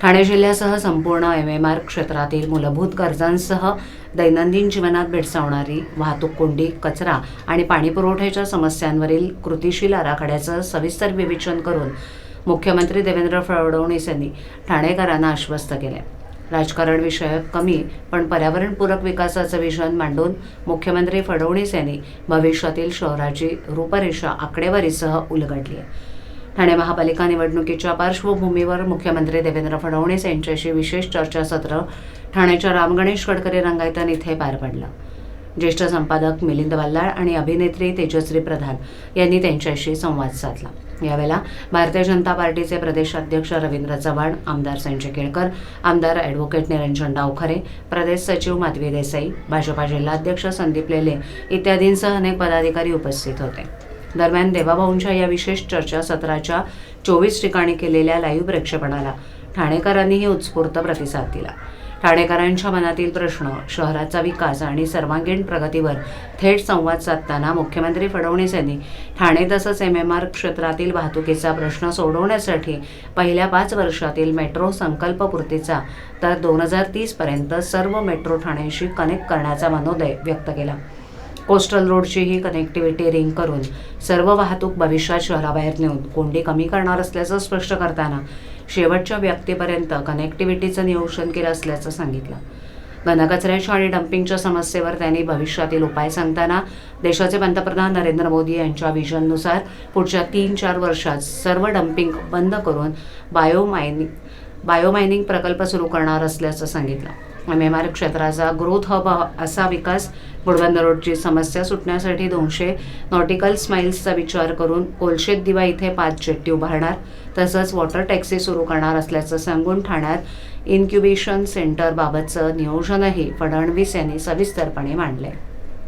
ठाणे जिल्ह्यासह संपूर्ण M M R क्षेत्रातील मूलभूत गरजांसह दैनंदिन जीवनात भेडसावणारी वाहतूक कोंडी कचरा आणि पाणीपुरवठ्याच्या समस्यांवरील कृतीशील आराखड्याचं सविस्तर विवेचन करून मुख्यमंत्री देवेंद्र फडणवीस यांनी ठाणेकरांना आश्वस्त केले. राजकारण विषयक कमी पण पर्यावरणपूरक विकासाचं विजन मांडून मुख्यमंत्री फडणवीस यांनी भविष्यातील शहराची रूपरेषा आकडेवारीसह उलगडली आहे. ठाणे महापालिका निवडणुकीच्या पार्श्वभूमीवर मुख्यमंत्री देवेंद्र फडणवीस यांच्याशी विशेष चर्चासत्र ठाण्याच्या रामगणेश गडकरी रंगायतन इथे पार पडलं. ज्येष्ठ संपादक मिलिंद बल्लाळ आणि अभिनेत्री तेजश्री प्रधान यांनी त्यांच्याशी संवाद साधला. यावेळेला भारतीय जनता पार्टीचे प्रदेशाध्यक्ष रवींद्र चव्हाण आमदार संजय केळकर आमदार ॲडव्होकेट निरंजन डावखरे प्रदेश सचिव माधवी देसाई भाजपा जिल्हाध्यक्ष संदीप लेले इत्यादींसह अनेक पदाधिकारी उपस्थित होते. दरम्यान देवाभाऊंच्या या विशेष चर्चा सत्राच्या चोवीस ठिकाणी केलेल्या लाईव्ह प्रक्षेपणाला ठाणेकरांनीही उत्स्फूर्त प्रतिसाद दिला. ठाणेकरांच्या मनातील प्रश्न शहराचा विकास आणि सर्वांगीण प्रगतीवर थेट संवाद साधताना मुख्यमंत्री फडणवीस यांनी ठाणे तसंच एम एम आर क्षेत्रातील वाहतुकीचा प्रश्न सोडवण्यासाठी पहिल्या पाच वर्षातील मेट्रो संकल्पपूर्तीचा तर दोन हजार तीसपर्यंत सर्व मेट्रो ठाण्याशी कनेक्ट करण्याचा मनोदय व्यक्त केला. कोस्टल रोडचीही कनेक्टिव्हिटी रिंग करून सर्व वाहतूक भविष्यात शहराबाहेर नेऊन कोंडी कमी करणार असल्याचं स्पष्ट करताना शेवटच्या व्यक्तीपर्यंत कनेक्टिव्हिटीचं नियोजन केलं असल्याचं सांगितलं. घनकचऱ्याच्या आणि डम्पिंगच्या समस्येवर त्यांनी भविष्यातील उपाय सांगताना देशाचे पंतप्रधान नरेंद्र मोदी यांच्या विजननुसार पुढच्या तीन चार वर्षात सर्व डम्पिंग बंद करून बायोमायनिंग बायोमायनिंग प्रकल्प सुरू करणार असल्याचं सांगितलं. एम एम आर क्षेत्राचा ग्रोथ हब असा विकास गुडबंदर रोडची समस्या सुटण्यासाठी दोनशे नॉटिकल स्माईल्सचा विचार करून कोलशेत दिवा इथे पाच जेट्टी उभारणार तसंच वॉटर टॅक्सी सुरू करणार असल्याचं सांगून ठाण्यात इन्क्युबेशन सेंटरबाबतचं नियोजनही फडणवीस यांनी सविस्तरपणे मांडलंय.